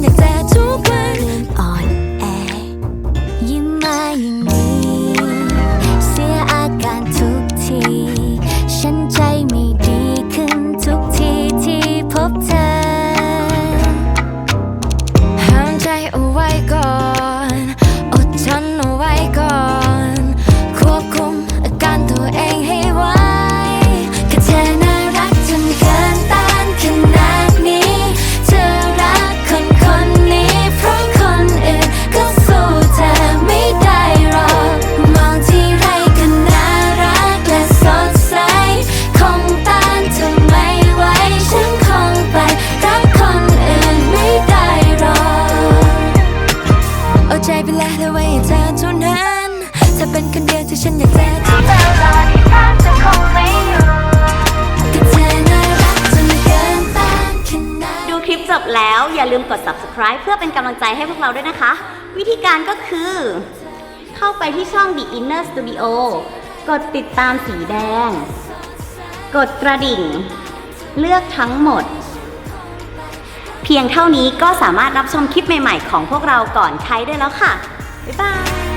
근데 다 두고 ฉันอยากเจอเธอเวลาที่รักจะคงไม่อยู่ก็เธอน่ารักจนเกินต้านขนาดดูคลิปจบแล้วอย่าลืมกด subscribe เพื่อเป็นกำลังใจให้พวกเราด้วยนะคะ วิธีการก็คือ เข้าไปที่ช่อง The Inner Studio กดติดตามสีแดง กดกระดิ่ง เลือกทั้งหมด เพียงเท่านี้ก็สามารถรับชมคลิปใหม่ ๆ ของพวกเราก่อนใครได้แล้วค่ะ บ๊ายบาย